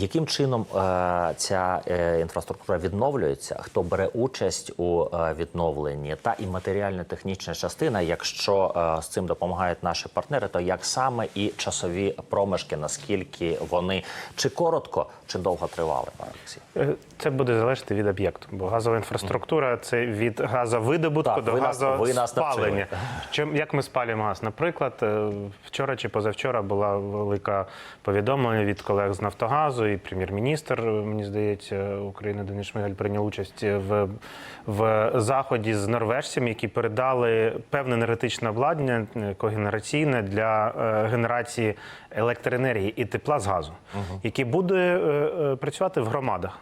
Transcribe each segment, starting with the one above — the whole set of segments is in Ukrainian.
Яким чином е, ця е, інфраструктура відновлюється? Хто бере участь у е, відновленні? Та і матеріально-технічна частина, якщо з цим допомагають наші партнери, то як саме і часові проміжки, наскільки вони чи коротко, чи довго тривали, пане Олексій? Це буде залежати від об'єкту, бо газова інфраструктура це від газовидобутку Так, до ви газоспалення. Чим як ми спалюємо газ? Наприклад, вчора чи позавчора була велика повідомлення від колег з Нафтогазу, і прем'єр-міністр, е, мені здається, України Денис Шмигаль прийняв участь в, в заході з норвежцями, які передали певне енергетичне обладнання е, когенераційне для е, генерації електроенергії і тепла з газу, який буде е, працювати в громадах.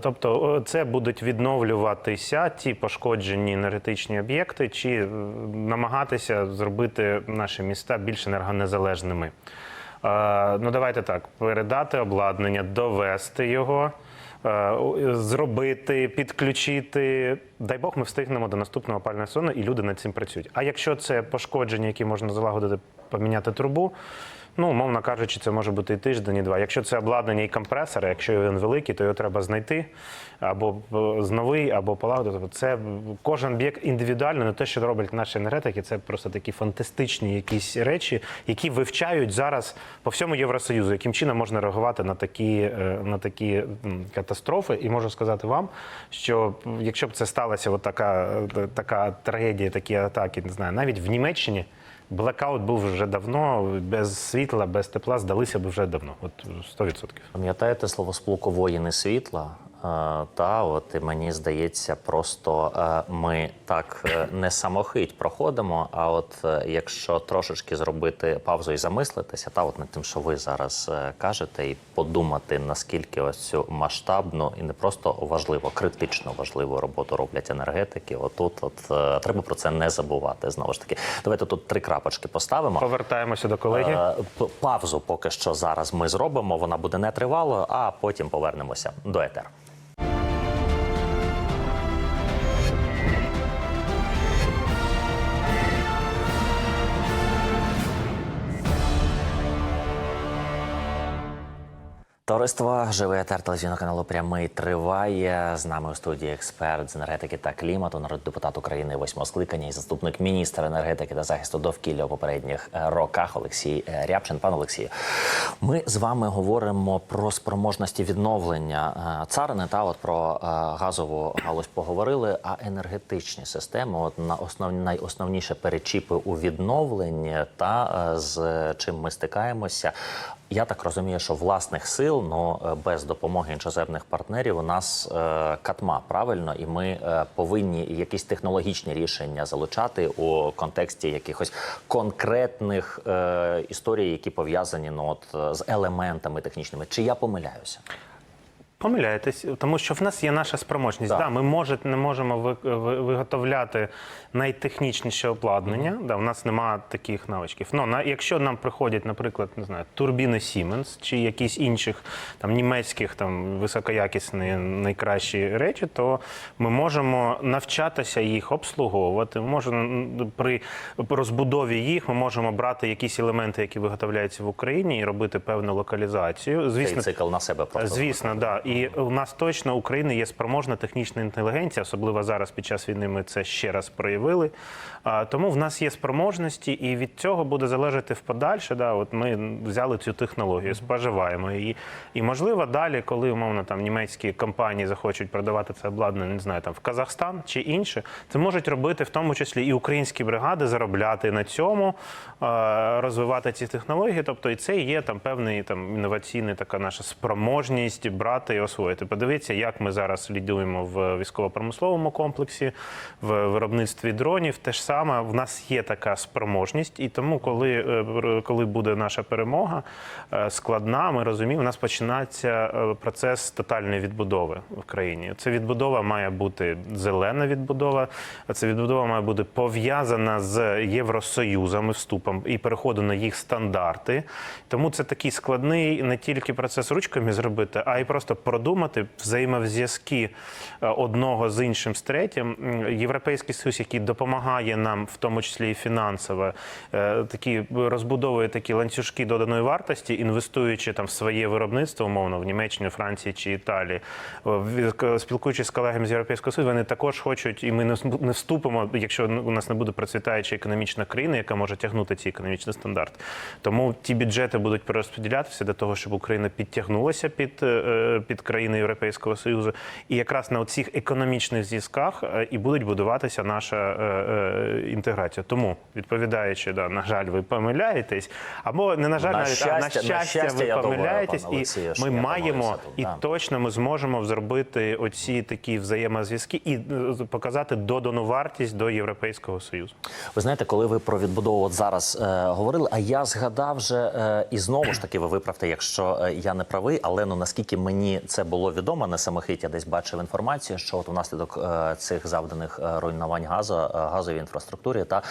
Тобто це будуть відновлюватися ті пошкоджені енергетичні об'єкти, чи намагатися зробити наші міста більш енергонезалежними. Е, Ну, давайте так: передати обладнання, довести його, е, зробити, підключити. Дай Бог, ми встигнемо до наступного опального сезону, і люди над цим працюють. А якщо це пошкодження, які можна залагодити, поміняти трубу. Ну, умовно кажучи, це може бути і тиждень, і два. Якщо це обладнання і компресор, якщо він великий, то його треба знайти або е, з новий, або. Тобто Це кожен об'єкт індивідуально, не те, що роблять наші енергетики, це просто такі фантастичні якісь речі, які вивчають зараз по всьому Євросоюзу, яким чином можна реагувати на такі, е, на такі катастрофи. І можу сказати вам, що якщо б це сталася от така, е, така трагедія, такі атаки, не знаю, навіть в Німеччині. Блекаут був вже давно, без світла, без тепла здалися б вже давно. От 100%. Пам'ятаєте слово сполуку воїни світла? Е, Та от і мені здається, просто е, ми так е, не самохить проходимо. А от якщо трошечки зробити паузу і замислитися, та от над тим, що ви зараз кажете, і подумати наскільки ось цю масштабну і не просто важливо, критично важливу роботу роблять енергетики. Отут, от треба про це не забувати. Знову ж таки, давайте тут три крапочки поставимо. Повертаємося до колеги. Павзу поки що зараз ми зробимо. Вона буде нетривалою, а потім повернемося до етеру. Товариство живий етер телевізійного каналу прямий триває. З нами у студії експерт з енергетики та клімату, народний депутат України восьмого скликання і заступник міністра енергетики та захисту довкілля у попередніх е, роках Олексій е, Рябчин. Пан Олексію, ми з вами говоримо про спроможності відновлення е, царини та от про газову галузь поговорили. А енергетичні системи, от на основ найосновніше перечіпи у відновленні та з чим ми стикаємося. Я так розумію, що власних сил, ну але без допомоги іншоземних партнерів у нас е, катма правильно, і ми е, повинні якісь технологічні рішення залучати у контексті якихось конкретних е, історій, які пов'язані ну, от, з елементами технічними. Чи я помиляюся? Помиляєтесь, тому що в нас є наша спроможність. Так. Да, ми може, не можемо ви- ви- виготовляти найтехнічніше обладнання. Да, в нас немає таких навичків. Ну, на, якщо нам приходять, наприклад, не знаю, турбіни Siemens чи якісь інших там німецьких там високоякісні найкращі речі, то ми можемо навчатися їх обслуговувати. Ми можемо при розбудові їх ми можемо брати якісь елементи, які виготовляються в Україні, і робити певну локалізацію. Звісно, Цей цикл на себе просто Звісно, да. І у нас точно України є спроможна технічна інтелігенція, особливо зараз під час війни ми це ще раз проявили. Тому в нас є спроможності, і від цього буде залежати в подальше. Да, от ми взяли цю технологію, споживаємо її. І можливо, далі, коли умовно там німецькі компанії захочуть продавати це обладнання, не знаю, там в Казахстан чи інше, це можуть робити в тому числі і українські бригади, заробляти на цьому, розвивати ці технології. Тобто, і це є там певний там інноваційна така наша спроможність брати і освоїти. Подивіться, як ми зараз лідуємо в військово-промисловому комплексі, в виробництві дронів. Те ж саме в нас є така спроможність, і тому, коли, е, коли буде наша перемога е, складна, ми розуміємо, у нас починається е, процес тотальної відбудови в країні. Це відбудова має бути зелена відбудова. Це відбудова має бути пов'язана з Євросоюзом і вступом і переходом на їх стандарти. Тому це такий складний не тільки процес ручками зробити, а й просто продумати взаємозв'язки е, одного з іншим з третім. Європейський союз, який допомагає нам, в тому числі і фінансово, е, такі розбудовує такі ланцюжки доданої вартості, інвестуючи там в своє виробництво, умовно в Німеччині, Франції чи Італії. Е, Спілкуючись з колегами з Європейського Союзу, вони також хочуть, і ми не вступимо, якщо у нас не буде процвітаюча економічна країна, яка може тягнути ці економічні стандарти. Тому ті бюджети будуть перерозподілятися для того, щоб Україна підтягнулася під, е, під країни Європейського Союзу. І якраз на цих економічних зв'язках е, і будуть будуватися наша е, е, інтеграція. Тому, відповідаючи, да, на жаль, ви помиляєтесь, або не на жаль, На навіть а на щастя- на щастя, щастя, ви я думаю, помиляєтесь, Олексію, і ми маємо і да. точно ми зможемо зробити оці такі взаємозв'язки і показати додану вартість до Європейського Союзу. Ви знаєте, коли ви про відбудову от зараз е, говорили, а я згадав вже е, і знову ж таки ви виправте, якщо я не правий, але ну наскільки мені це було відомо, на самохить я десь бачив інформацію, що от внаслідок е, цих завданих е, руйнувань газу е, газовій інфраструктурі та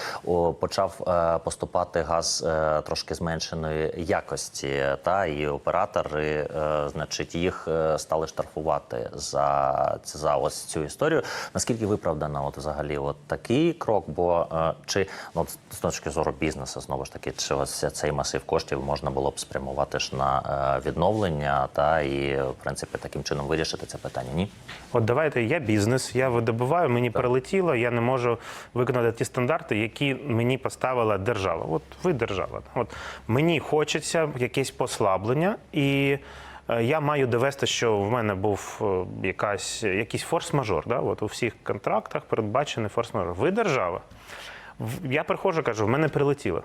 почав поступати газ трошки зменшеної якості, та і оператори, значить, їх стали штрафувати за за ось цю історію. Наскільки виправдано, от взагалі, от такий крок? Бо чи ну з точки зору бізнесу, знову ж таки, чи ось цей масив коштів можна було б спрямувати ж на відновлення, та і в принципі таким чином вирішити це питання? Ні, От давайте я бізнес, я видобуваю, мені прилетіло, я не можу виконати ті стандарти, які мені поставила держава. От ви держава. От мені хочеться якесь послаблення, і е, я маю довести, що в мене був е, якась, якийсь форс-мажор. Да? От у всіх контрактах передбачений форс-мажор. Ви держава. Я приходжу, кажу, в мене прилетіло.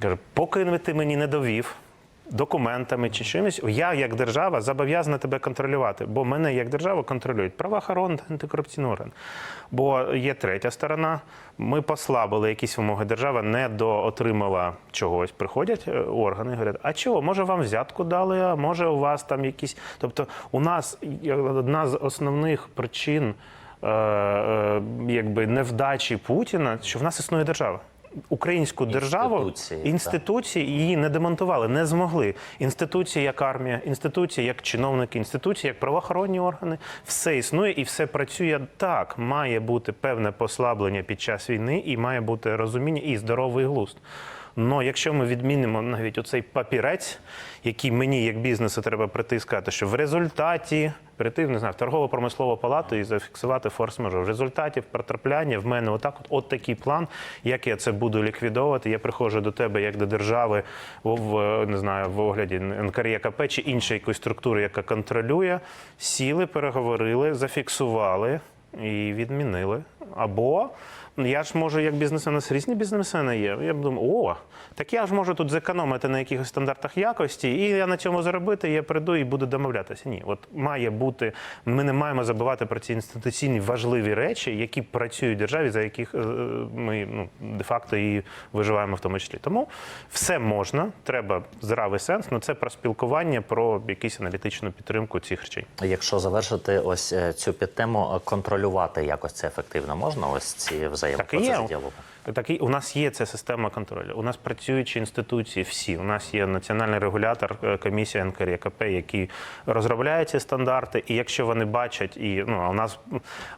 Кажу, поки ти мені не довів документами чи чимось, я як держава зобов'язана тебе контролювати, бо мене як держава контролюють правоохоронний антикорупційний орган. Бо є третя сторона. Ми послабили якісь вимоги. Держава не доотримала чогось. Приходять е, органи, і говорять, а чого? Може вам взятку дали, а може у вас там якісь. Тобто, у нас одна з основних причин. е, е, Якби невдачі Путіна, що в нас існує держава. Українську державу Інституції, інституції її не демонтували, не змогли. Інституції як армія, інституції як чиновники, інституції як правоохоронні органи, все існує і все працює так. Має бути певне послаблення під час війни, і має бути розуміння і здоровий глузд. Но якщо ми відмінимо навіть оцей папірець, який мені як бізнесу треба притискати, що в результаті прийти не знаю, в торгово-промислову палату і зафіксувати форс-мажор. В результаті потрапляння в мене отак, от, от такий план, як я це буду ліквідовувати. Я приходжу до тебе як до держави в, не знаю, в огляді НКРЄКП чи іншої якоїсь структури, яка контролює, сіли, переговорили, зафіксували і відмінили. Або я ж можу, як бізнесмен, у нас різні бізнесмени є. Я б думав, о, так я ж можу тут зекономити на якихось стандартах якості, і я на цьому заробити, я прийду і буду домовлятися. Ні, от має бути, ми не маємо забувати про ці інституційні важливі речі, які працюють в державі, за яких е, ми ну, де-факто і виживаємо в тому числі. Тому все можна, треба здравий сенс, але це про спілкування, про якусь аналітичну підтримку цих речей. якщо завершити ось е, цю підтему, е, контролювати якось це ефективно можна, ось ці Так і є. діалогу. Так і у нас є ця система контролю. У нас працюючі інституції всі. У нас є національний регулятор, е, комісія НКРЄКП, які розробляють ці стандарти. І якщо вони бачать, і ну у нас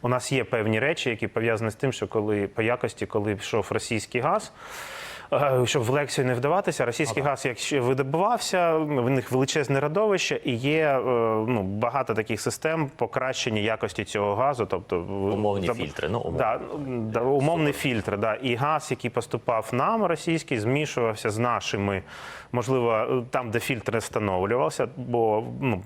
у нас є певні речі, які пов'язані з тим, що коли по якості, коли йшов російський газ. Е, Щоб в лекцію не вдаватися, російський газ, якщо видобувався, в них величезне родовище, і є е, ну, багато таких систем покращення якості цього газу. Тобто Умовні заб- фільтри, ну, умовні. Да, да, умовний фільтр. Да. І газ, який поступав нам, російський, змішувався з нашими. Можливо, там, де фільтр не встановлювався, бо ну,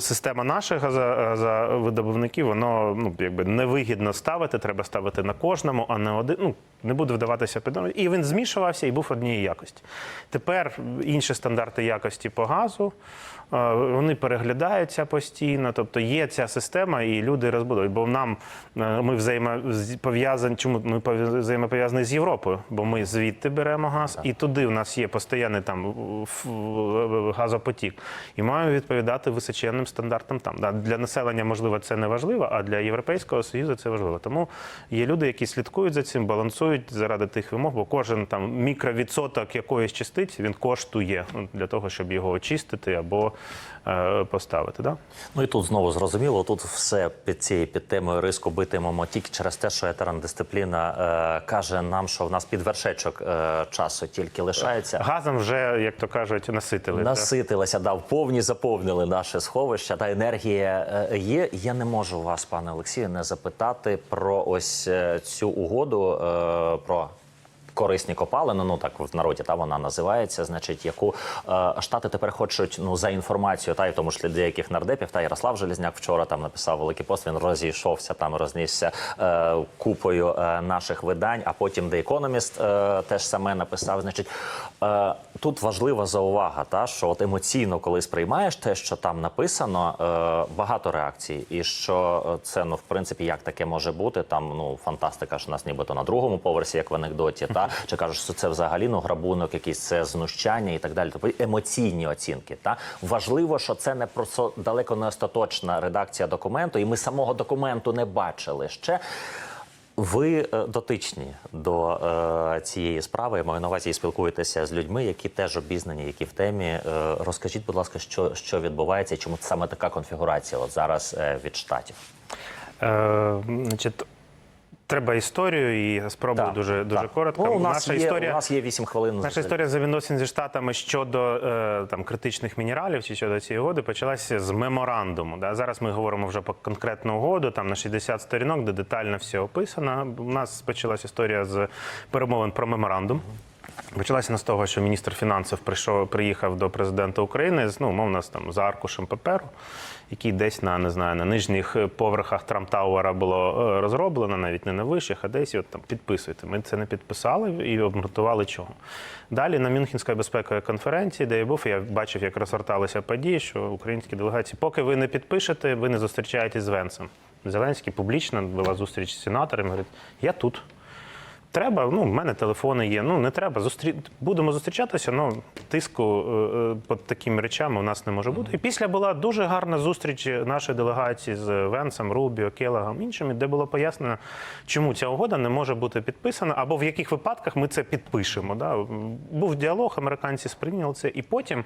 система наших газовидобувників, воно ну, якби невигідно ставити, треба ставити на кожному, а не один. Ну, не буду вдаватися під і він змішувався і був однієї якості. Тепер інші стандарти якості по газу. Вони переглядаються постійно, тобто є ця система, і люди розбудують. Бо нам е, ми взаємопов'язані. Чому ми пов'яз- взаємопов'язані з Європою? Бо ми звідти беремо газ, і туди у нас є постійний там газопотік, і маємо відповідати височенним стандартам там. Для населення можливо це не важливо, а для європейського союзу це важливо. Тому є люди, які слідкують за цим, балансують заради тих вимог, бо кожен там мікровідсоток якоїсь частиці він коштує для того, щоб його очистити або поставити. Да? Ну і тут знову зрозуміло, тут все під цією під темою риску битимемо тільки через те, що етерна дисципліна е, каже нам, що в нас під вершечок е, часу тільки лишається. Газом вже, як то кажуть, наситили. Наситилися, да, повні заповнили наше сховище. Та енергія е, є. Я не можу вас, пане Олексію, не запитати про ось е, цю угоду е, про. Корисні копалини, ну так в народі та вона називається, значить, яку е, штати тепер хочуть ну за інформацією, та й тому числі деяких нардепів. Та Ярослав Желізняк вчора там написав великий пост. Він розійшовся там, рознісся е, купою е, наших видань. А потім The Economist е, теж саме написав. Значить, е, тут важлива заувага, та що от емоційно, коли сприймаєш те, що там написано, е, багато реакцій, і що е, це ну в принципі як таке може бути. Там ну фантастика, що у нас нібито на другому поверсі, як в анекдоті, та чи кажуть, що це взагалі ну грабунок, якийсь це знущання і так далі. Тобто емоційні оцінки. Та важливо, що це не просто далеко не остаточна редакція документу, і ми самого документу не бачили ще. Ви е, дотичні до е, цієї справи. Я маю на увазі і спілкуєтеся з людьми, які теж обізнані, які в темі. Е, розкажіть, будь ласка, що, що відбувається, і чому саме така конфігурація от зараз е, від штатів? Е, значить, треба історію і спробую Так, дуже, дуже так. коротко. Ну, у нас Наша є, історія. у нас є 8 хвилин. Наша історія взаємодосин зі штатами щодо е, там критичних мінералів чи щодо цієї угоди почалася з меморандуму. Да? Зараз ми говоримо вже про конкретну угоду, там на 60 сторінок, де детально все описано. У нас почалася історія з перемовин про меморандум. Почалася не з того, що міністр фінансів прийшов, приїхав до президента України з ну, з, там, за аркушем паперу, який десь на не знаю, на нижніх поверхах Трамтауера було е, розроблено, навіть не на вищих, а десь от там підписуйте. Ми це не підписали і обґрунтували чого. Далі на Мюнхенській безпековій конференції, де я був, я бачив, як розгорталися події, що українські делегації, поки ви не підпишете, ви не зустрічаєтесь з Венцем. Зеленський публічно була зустріч з сенаторами. Говорить, я тут. Треба, ну, в мене телефони є. Ну, не треба. Зустрі... Будемо зустрічатися, але тиску е, е, під такими речами у нас не може бути. І після була дуже гарна зустріч нашої делегації з Венсом, Рубіо, Келагом, іншими, де було пояснено, чому ця угода не може бути підписана, або в яких випадках ми це підпишемо. Да? Був діалог, американці сприйняли це, і потім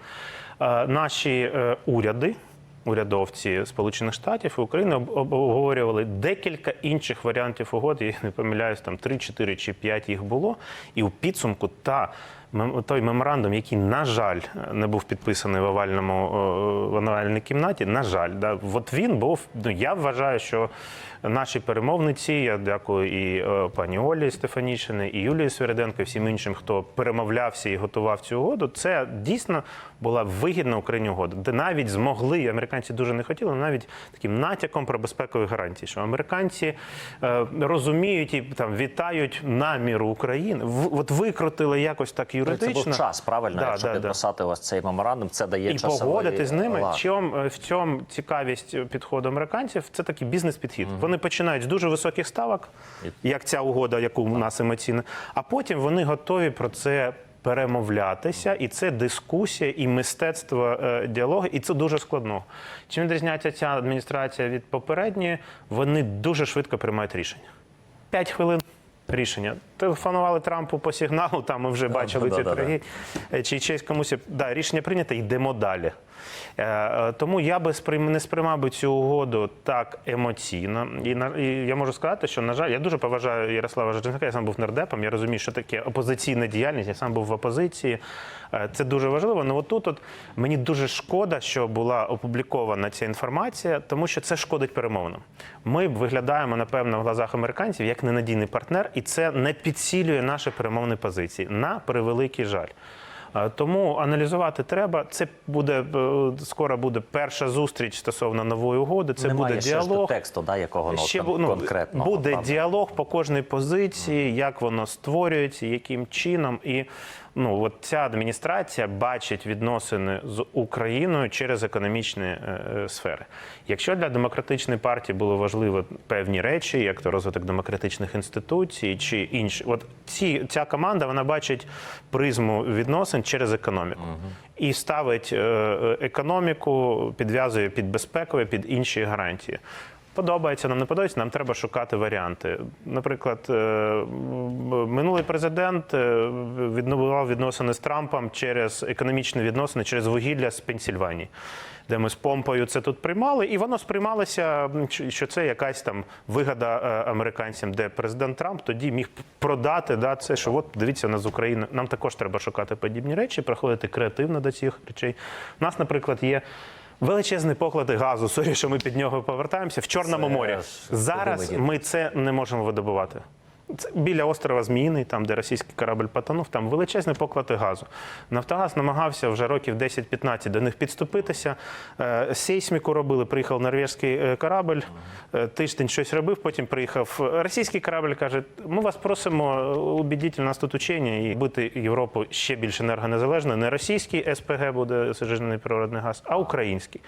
е, наші е, уряди урядовці Сполучених Штатів і України об- об- обговорювали декілька інших варіантів угод. Я не помиляюсь, там 3, 4 чи 5 їх було. І у підсумку та той меморандум, який, на жаль, не був підписаний в овальному о, в овальній кімнаті. На жаль, да, от він був. Ну я вважаю, що наші перемовниці, я дякую і е, пані Олі Стефанішини, і Юлії Свириденко, і всім іншим, хто перемовлявся і готував цю угоду. Це дійсно була вигідна Україні угода, де навіть змогли, американці дуже не хотіли, навіть таким натяком про безпекові гарантії, що американці е, розуміють і там вітають наміру України. От викрутили якось так юридично. Це був час, правильно? Да, Якщо да, да. підписати ось цей меморандум, це дає І погодити з ними. лад. В чому, в чому цікавість підходу американців? Це такий бізнес-підхід. Вони починають з дуже високих ставок, як ця угода, яку у нас емоційна, а потім вони готові про це. Перемовлятися, і це дискусія і мистецтво е, діалогу, і це дуже складно. Чим відрізняється ця адміністрація від попередньої? Вони дуже швидко приймають рішення. П'ять хвилин рішення. Телефонували Трампу по сигналу, там ми вже бачили да, ці да, да. торги. Е, Чи честь комусь да, рішення прийнято, йдемо далі. Е, е, Тому я би не сприймав би цю угоду так емоційно. І, я можу сказати, що, на жаль, я дуже поважаю Ярослава Жиченка, я сам був нардепом, я розумію, що таке опозиційна діяльність, я сам був в опозиції. Е, Це дуже важливо. Але отут от мені дуже шкода, що була опублікована ця інформація, тому що це шкодить перемовинам. Ми виглядаємо, напевно, в глазах американців як ненадійний партнер, і це не підсилює наші перемовні позиції. На превеликий жаль. Е, Тому аналізувати треба. Це буде е, скоро буде перша зустріч стосовно нової угоди. Це Немає буде ще ж діалог. тексту, да, якого ну, Ще ну, конкретно буде діалог по кожній позиції, як воно створюється, яким чином. І ну, от ця адміністрація бачить відносини з Україною через економічні е, е, сфери. Якщо для демократичної партії було важливо певні речі, як то розвиток демократичних інституцій чи інші, от ці ця команда вона бачить призму відносин через економіку. І ставить е, економіку, підв'язує під безпекові, під інші гарантії. Подобається, нам не подобається, нам треба шукати варіанти. Наприклад, е, минулий президент е, відновував відносини з Трампом через економічні відносини, через вугілля з Пенсільванії, де ми з помпою це тут приймали, і воно сприймалося, що- це якась там вигода е, американцям, де президент Трамп тоді міг продати да, це, що от дивіться на з України. Нам також треба шукати подібні речі, приходити креативно до цих речей. У нас, наприклад, є. Величезні поклади газу, сорі, що ми під нього повертаємося в Чорному Це морі. Зараз ми це не можемо видобувати. Це біля острова Зміїний, там, де російський корабль потонув, там величезні поклади газу. Нафтогаз намагався вже років 10-15 до них підступитися. Е, Сейсміку робили, приїхав норвезький е, корабль, е, тиждень щось робив, потім приїхав російський корабль, каже: ми вас просимо, убідіть, у нас тут учення і бити Європу ще більш енергонезалежною. Не російський СПГ буде сожижений природний газ, а український.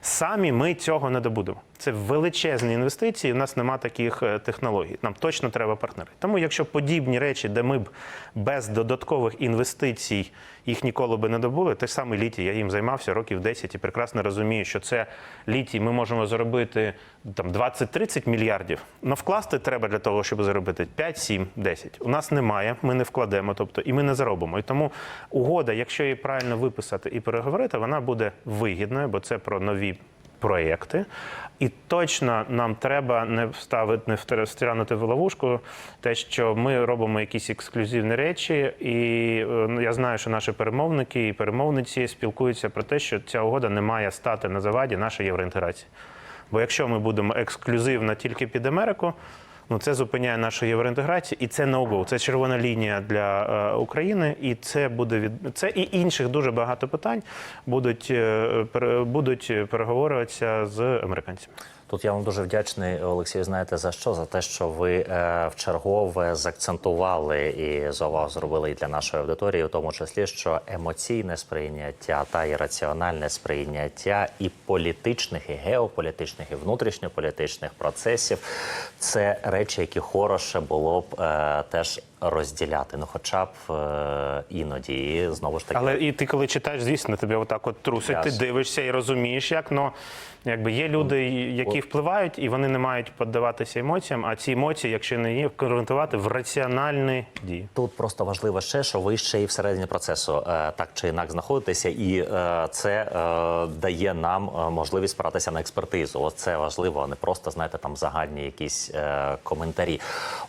Самі ми цього не добудемо. Це величезні інвестиції. У нас нема таких е, технологій. Нам точно треба партнери. Тому, якщо подібні речі, де ми б без додаткових інвестицій їх ніколи би не добули, те ж саме літій, я їм займався років 10 і прекрасно розумію, що це літій ми можемо заробити там 20-30 мільярдів. Но вкласти треба для того, щоб заробити 5, 7, 10. У нас немає, ми не вкладемо, тобто і ми не заробимо. І тому угода, якщо її правильно виписати і переговорити, вона буде вигідною, бо це про нові проєкти. І точно нам треба не вставити, не втерстрянути в ловушку те, що ми робимо якісь ексклюзивні речі, і е, я знаю, що наші перемовники і перемовниці спілкуються про те, що ця угода не має стати на заваді нашої євроінтеграції. Бо якщо ми будемо ексклюзивно тільки під Америку, ну це зупиняє нашу євроінтеграцію, і це no-go, це червона лінія для е, України, і це буде від це і інших дуже багато питань будуть, е, пер, будуть переговорюватися з американцями. Тут я вам дуже вдячний, Олексію. Знаєте за що? За те, що ви е, вчергове заакцентували і заувагу зробили і для нашої аудиторії, у тому числі, що емоційне сприйняття та і раціональне сприйняття і політичних, і геополітичних, і внутрішньополітичних процесів це речі, які хороше було б е, теж розділяти. Ну, хоча б е, іноді і знову ж таки. Але і ти, коли читаєш, звісно, тебе отак от трусить, ти дивишся і розумієш, як ну якби є люди, які впливають, і вони не мають піддаватися емоціям. А ці емоції, якщо не є, конвертувати в раціональні дії. Тут просто важливо ще, що ви ще і всередині процесу е, так чи інак знаходитеся, і е, це е, дає нам е, можливість спиратися на експертизу. Ось це важливо, а не просто знаєте там загальні якісь е, коментарі.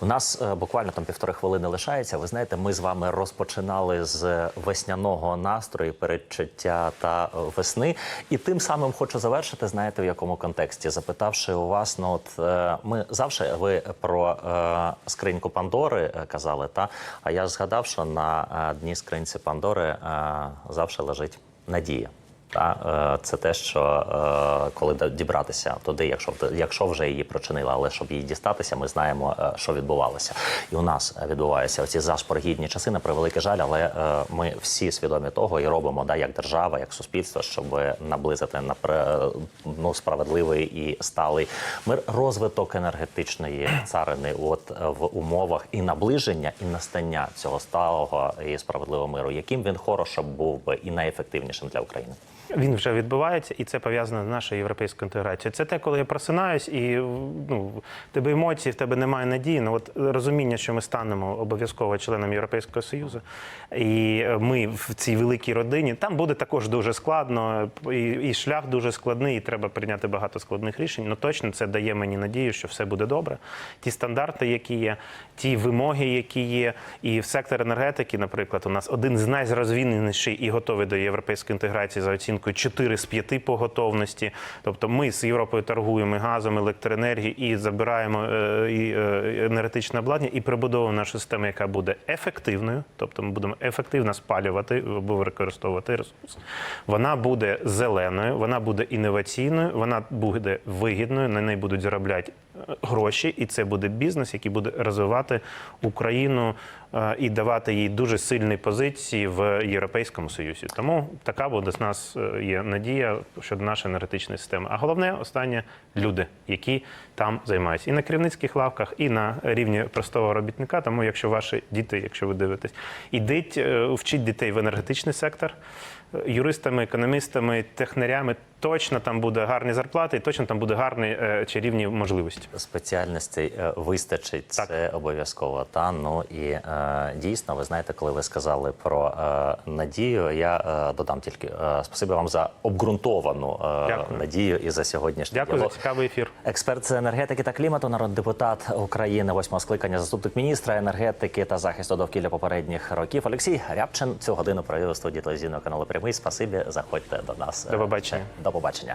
У нас е, буквально там півтори хвилини лишається. Ви знаєте, ми з вами розпочинали з весняного настрою, передчуття та е, весни, і тим самим хочу завершити. Знаєте, в якому контексті, запитавши у вас, ну от е, ми завжди ви про е, скриньку Пандори е, казали, та а я ж згадав, що на дні скринці Пандори е, завжди лежить надія. Та е, це те, що е, коли дібратися туди, якщо якщо вже її прочинили, але щоб її дістатися, ми знаємо, е, що відбувалося. І у нас відбуваються оці зашпоргідні часи на превеликий жаль, але ми всі свідомі того і робимо, да, як держава, як суспільство, щоб наблизити на ну, справедливий і сталий мир, розвиток енергетичної царини, от в умовах і наближення, і настання цього сталого і справедливого миру, яким він хорошо був би і найефективнішим для України. Він вже відбувається, і це пов'язано з нашою європейською інтеграцією. Це те, коли я просинаюсь, і ну, в тебе емоції, в тебе немає надії. Ну от розуміння, що ми станемо обов'язково членом Європейського Союзу, і ми в цій великій родині. Там буде також дуже складно, і, і шлях дуже складний, і треба прийняти багато складних рішень. Ну точно це дає мені надію, що все буде добре. Ті стандарти, які є, ті вимоги, які є, і в сектор енергетики, наприклад, у нас один з найзрозвіненіший і готовий до європейської інтеграції за оцінкою 4 з 5 по готовності. Тобто ми з Європою торгуємо і газом, електроенергією і забираємо е, і, е, енергетичне обладнання і прибудовуємо нашу систему, яка буде ефективною. Тобто ми будемо ефективно спалювати або використовувати ресурс. Вона буде зеленою, вона буде інноваційною, вона буде вигідною. На неї будуть заробляти е, гроші, і це буде бізнес, який буде розвивати Україну і давати їй дуже сильні позиції в Європейському Союзі. Тому така буде з нас е, є надія щодо нашої енергетичної системи. А головне останнє люди, які там займаються і на керівницьких лавках, і на рівні простого робітника. Тому, якщо ваші діти, якщо ви дивитесь, ідіть, е, вчіть дітей в енергетичний сектор. юристами, економістами, технарями. Точно там буде гарні зарплати, і точно там буде гарні е, чарівні можливості. Спеціальностей е, вистачить, Так. це обов'язково. Та ну і е, дійсно, ви знаєте, коли ви сказали про е, надію, я е, додам тільки е, спасибі вам за обґрунтовану е, Дякую. надію і за сьогоднішній Дякую за цікавий ефір. Експерт з енергетики та клімату, народний депутат України, восьмого скликання, заступник міністра енергетики та захисту довкілля попередніх років. Олексій Рябчин цю годину провів у студії телевізійного каналу Прямий. Спасибі, заходьте до нас. До побачення. До побачення.